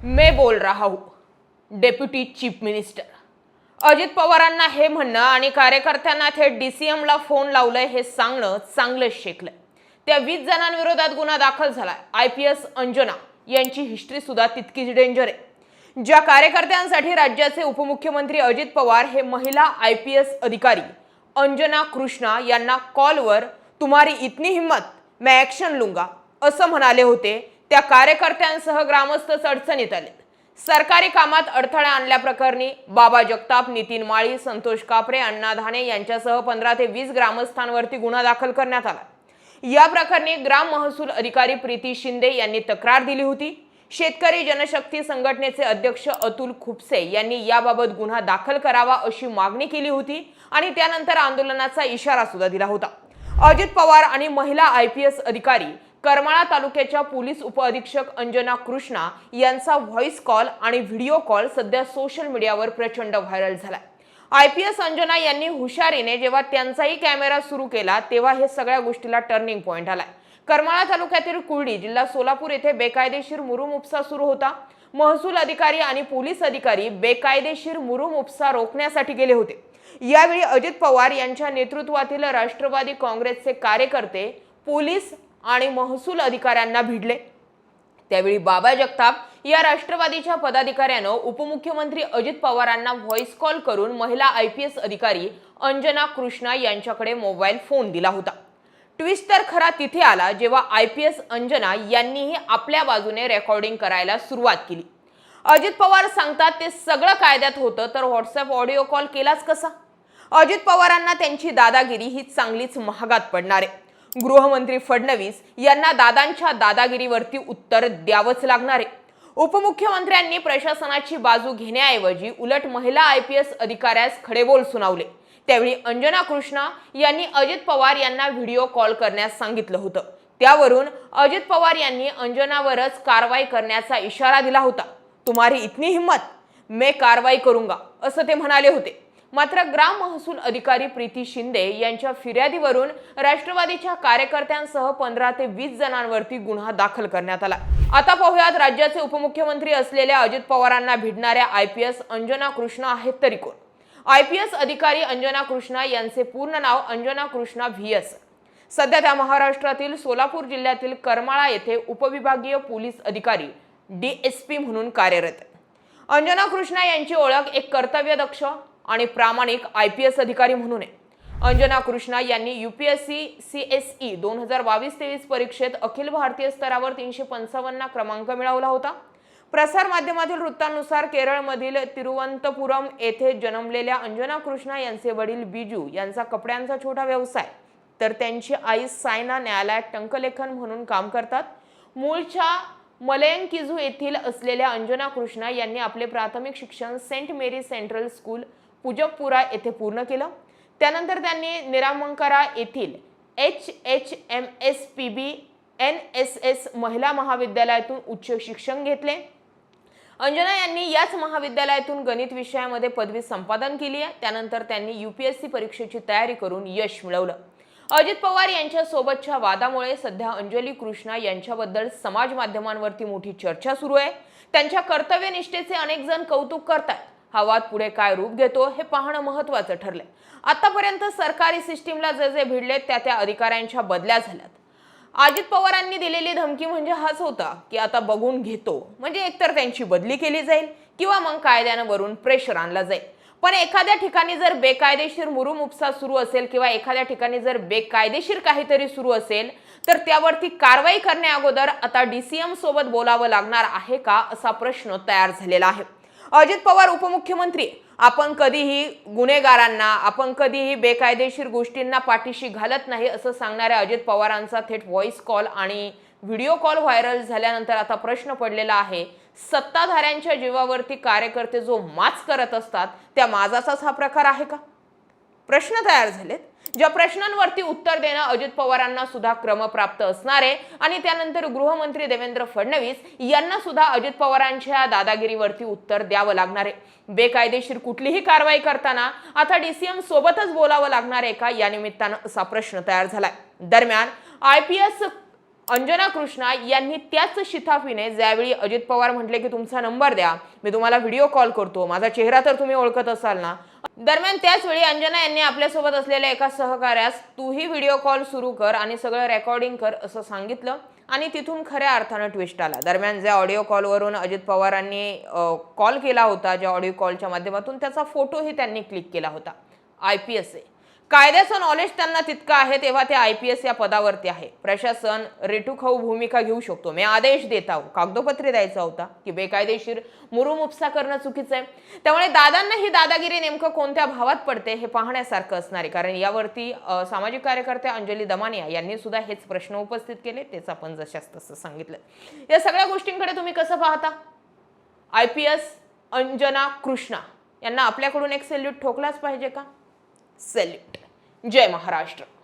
मैं बोल रहा हूँ डेप्युटी चीफ मिनिस्टर अजित पवारांना हे म्हणणं आणि कार्यकर्त्यांना थेट डीसीएमला फोन लावलंय हे सांगणं चांगलंच शेकलंय. त्या वीस जणांविरोधात गुन्हा दाखल झालाय. आय पी एस अंजना यांची हिस्ट्री सुद्धा तितकीच डेंजर आहे. ज्या कार्यकर्त्यांसाठी राज्याचे उपमुख्यमंत्री अजित पवार हे महिला आय पी एस अधिकारी अंजना कृष्णा यांना कॉलवर तुम्हारी इतनी हिम्मत मैं ऍक्शन लूंगा असं म्हणाले होते त्या कार्यकर्त्यांसह ग्रामस्थच अडचणीत आले सरकारी कामात अडथळा आणल्याप्रकरणी बाबा जगताप नितीन माळी संतोष कापरे अण्णा धाने यांच्यासह पंधरा ते वीस ग्रामस्थांवरती गुन्हा दाखल करण्यात आला. या प्रकरणी ग्राम महसूल अधिकारी प्रीती शिंदे यांनी तक्रार दिली होती. शेतकरी जनशक्ती संघटनेचे अध्यक्ष अतुल खुपसे यांनी याबाबत गुन्हा दाखल करावा अशी मागणी केली होती आणि त्यानंतर आंदोलनाचा इशारा सुद्धा दिला होता. अजित पवार आणि महिला आय पी एस अधिकारी करमाळा तालुक्याच्या पोलीस उपअधीक्षक अंजना कृष्णा यांचा व्हॉइस कॉल आणि व्हिडिओ कॉल सध्या सोशल मीडियावर प्रचंड व्हायरल झालाय. आय पी एस अंजना यांनी हुशारीने जेव्हा त्यांचाही कॅमेरा सुरू केला तेव्हा हे सगळ्या गोष्टीला टर्निंग पॉइंट आलाय. करमाळा तालुक्यातील कुर्डी जिल्हा सोलापूर येथे बेकायदेशीर मुरुम उपसा सुरू होता. महसूल अधिकारी आणि पोलीस अधिकारी बेकायदेशीर मुरुम उपसा रोखण्यासाठी गेले होते. यावेळी अजित पवार यांच्या नेतृत्वातील राष्ट्रवादी काँग्रेसचे कार्यकर्ते पोलीस आणि महसूल अधिकाऱ्यांना भिडले. त्यावेळी बाबा जगताप या राष्ट्रवादीच्या पदाधिकाऱ्यानं उपमुख्यमंत्री अजित पवारांना व्हॉइस कॉल करून महिला आय पी एस अधिकारी अंजना कृष्णा यांच्याकडे मोबाईल फोन दिला होता. ट्विस्ट तर खरा तिथे आला जेव्हा आय पी एस अंजना यांनीही आपल्या बाजूने रेकॉर्डिंग करायला सुरुवात केली. अजित पवार सांगतात ते सगळं कायद्यात होतं तर व्हॉट्सअप ऑडिओ कॉल केलाच कसा? अजित पवारांना त्यांची दादागिरी ही चांगलीच महागात पडणार आहे. गृहमंत्री फडणवीस यांना दादांच्या दादागिरीवरती उत्तर द्यावंच लागणार आहे. उपमुख्यमंत्र्यांनी प्रशासनाची बाजू घेण्याऐवजी उलट महिला आय पी एस अधिकाऱ्यास खडेबोल सुनावले. त्यावेळी अंजना कृष्णा यांनी अजित पवार यांना व्हिडिओ कॉल करण्यास सांगितलं होतं. त्यावरून अजित पवार यांनी अंजनावरच कारवाई करण्याचा इशारा दिला होता. तुम्हारी इतनी हिम्मत मे कारवाई करूंगा असं ते म्हणाले होते. मात्र ग्राम महसूल अधिकारी प्रीती शिंदे यांच्या फिर्यादीवरून राष्ट्रवादीच्या कार्यकर्त्यांसह पंधरा ते वीस जणांवरती गुन्हा दाखल करण्यात आला. आता पाहुयात राज्याचे उपमुख्यमंत्री असलेल्या अजित पवारांना भिडणाऱ्या I P S Anjana Krishna आहेत तरी कोण. आय पी एस अधिकारी अंजना कृष्णा यांचे पूर्ण नाव अंजना कृष्णा व्ही एस सध्या त्या महाराष्ट्रातील सोलापूर जिल्ह्यातील करमाळा येथे उपविभागीय पोलीस अधिकारी डी एस पी म्हणून कार्यरत. अंजना कृष्णा यांची ओळख एक कर्तव्यदक्ष आणि प्रामाणिक आय पी एस अधिकारी म्हणून आहे. अंजना कृष्णा यांनी युपीएससी सी एस ई दोन हजार बावीस तेवीस परीक्षेत अखिल भारतीय स्तरावर तीनशे पंचावन्न क्रमांक मिळवला होता. प्रसारमाध्यमातील वृत्तानुसार केरळमधील तिरुवनंतपुरम येथे जन्मलेल्या अंजना कृष्णा यांचे वडील बिजू यांचा कपड्यांचा छोटा व्यवसाय. तर त्यांची आई सायना न्यायालयात टंकलेखन म्हणून काम करतात. मूळच्या मलयंकिजू येथील असलेल्या अंजना कृष्णा यांनी आपले प्राथमिक शिक्षण Saint Mary Central School Poojappura येथे पूर्ण केलं. त्यानंतर त्यांनी निरामंकरा येथील H H M S P B N S S महिला महाविद्यालयातून उच्च शिक्षण घेतले. अंजना यांनी याच महाविद्यालयातून गणित विषयामध्ये पदवी संपादन केली आहे. त्यानंतर त्यांनी युपीएससी परीक्षेची तयारी करून यश मिळवलं. अजित पवार यांच्या सोबतच्या वादामुळे सध्या अंजली कृष्णा यांच्याबद्दल समाज माध्यमांवरती मोठी चर्चा सुरू आहे. त्यांच्या कर्तव्यनिष्ठेचे अनेक जण कौतुक करतात हा वाद पुढे काय रूप घेतो हे पाहणं महत्वाचं ठरलंय. आतापर्यंत सरकारी सिस्टीमला जे जे भिडले त्या त्या अधिकाऱ्यांच्या बदल्या झाल्यात. अजित पवारांनी दिलेली धमकी म्हणजे हाच होता की आता बघून घेतो. म्हणजे एकतर त्यांची बदली केली जाईल किंवा मग कायद्यानं वरून प्रेशर आणला जाईल. पण एखाद्या ठिकाणी जर बेकायदेशीर मुरुम उपसा सुरू असेल किंवा एखाद्या ठिकाणी जर बेकायदेशीर काहीतरी सुरू असेल तर त्यावरती कारवाई करण्या अगोदर आता डीसीएम सोबत बोलावं लागणार आहे का असा प्रश्न तयार झालेला आहे. अजित पवार उपमुख्यमंत्री. आपण कधीही गुन्हेगारांना आपण कधीही बेकायदेशीर गोष्टींना पाठीशी घालत नाही असं सांगणाऱ्या अजित पवारांचा थेट व्हॉइस कॉल आणि व्हिडिओ कॉल व्हायरल झाल्यानंतर आता प्रश्न पडलेला आहे सत्ताधाऱ्यांच्या जीवावरती कार्यकर्ते जो माच करत असतात त्या माजाचाच हा प्रकार आहे का? प्रश्न तयार झालेत. ज्या प्रश्नांवरती उत्तर देणं अजित पवारांना सुद्धा क्रमप्राप्त असणार आहे आणि त्यानंतर गृहमंत्री देवेंद्र फडणवीस यांना सुद्धा अजित पवारांच्या दादागिरीवरती उत्तर द्यावं लागणार. आहे बेकायदेशीर कुठलीही कारवाई करताना आता डीसीएम सोबतच बोलावं लागणार आहे का? या निमित्तानं असा प्रश्न तयार झालाय. दरम्यान I P S Anjana Krishna यांनी त्याच शिथाफीने ज्यावेळी अजित पवार म्हटले की तुमचा नंबर द्या मी तुम्हाला व्हिडिओ कॉल करतो. माझा चेहरा तर तुम्ही ओळखत असाल ना? दरम्यान त्याच वेळी अंजना यांनी आपल्यासोबत असलेल्या एका सहकार्यास तूही व्हिडिओ कॉल सुरू कर आणि सगळं रेकॉर्डिंग कर असं सांगितलं आणि तिथून खऱ्या अर्थानं ट्विस्ट आला. दरम्यान ज्या ऑडिओ कॉलवरून अजित पवारांनी कॉल केला होता ज्या ऑडिओ कॉलच्या माध्यमातून त्याचा फोटोही त्यांनी क्लिक केला होता. आय पी एस ए कायद्याचं नॉलेज त्यांना तितकं आहे तेव्हा ते आय पी एस या पदावरती आहे. प्रशासन रेटूखाऊ भूमिका घेऊ शकतो. मी आदेश देत आहो कागदोपत्री द्यायचा होता की बेकायदेशीर मुरुमुपसा करणं चुकीचं आहे. त्यामुळे दादांना ही दादागिरी नेमकं कोणत्या भावात पडते हे पाहण्यासारखं असणार आहे. कारण यावरती सामाजिक कार्यकर्त्या अंजली दमानिया यांनी सुद्धा हेच प्रश्न उपस्थित केले. तेच आपण जशास तसं सांगितलं. या सगळ्या गोष्टींकडे तुम्ही कसं पाहता? I P S Anjana Krishna यांना आपल्याकडून एक सेल्यूट ठोकलाच पाहिजे का? सेल्यूट जय महाराष्ट्र.